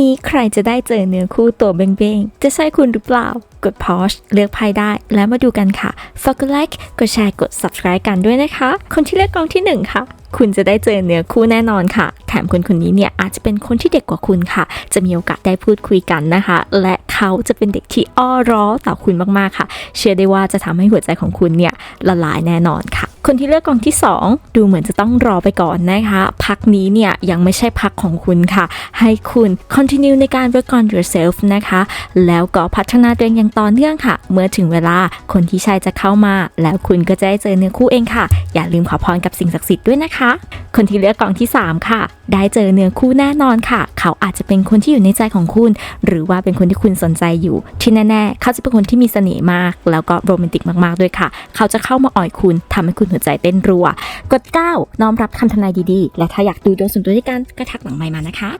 นี้ใครจะได้เจอเนื้อคู่ตัวเบ้งๆ จะใช่คุณหรือเปล่า กด pause เลือกไพ่ได้แล้วมาดูกันค่ะ ฝากกดไลค์ กดแชร์ กด subscribe กันด้วยนะคะ คนที่เลือกกองที่หนึ่งค่ะ คุณจะได้เจอเนื้อคู่แน่นอนค่ะ แถมคนคนนี้เนี่ยอาจจะเป็นคนที่เด็กกว่าคุณค่ะ จะมีโอกาสได้พูดคุยกันนะคะ และเขาจะเป็นเด็กที่อ้อร้อต่อคุณมากๆค่ะ เชื่อได้ว่าจะทำให้หัวใจของคุณเนี่ยละลายแน่นอนค่ะ คนที่เลือกกองที่ 2 ดูเหมือนจะต้องรอไปก่อนนะคะ พักนี้เนี่ยยังไม่ใช่พักของคุณค่ะ ให้คุณ continue ในการ work on yourself นะคะ แล้วก็พัฒนาตัวเองอย่างต่อเนื่องค่ะ เมื่อถึงเวลาคนที่ใช่จะเข้ามา แล้วคุณก็จะได้เจอเนื้อคู่เองค่ะอย่าลืมขอพรกับสิ่งศักดิ์สิทธิ์ด้วยนะคะ คนที่เลือกกองที่ 3 ค่ะ ได้เจอเนื้อคู่แน่นอนค่ะ เขาอาจจะเป็นคนที่อยู่ในใจของคุณ หรือว่าเป็นคนที่คุณสนใจอยู่ ที่แน่ๆ เขาจะเป็นคนที่มีเสน่ห์มาก แล้วก็โรแมนติกมากๆด้วยค่ะ เขาจะเข้ามาอ่อยคุณทำให้คุณหัวใจเต้นรัว กด 9 น้อมรับคำทำนายดีๆ และถ้าอยากดูดวงส่วนตัวด้วยกันก็ทักหลังไมมานะคะ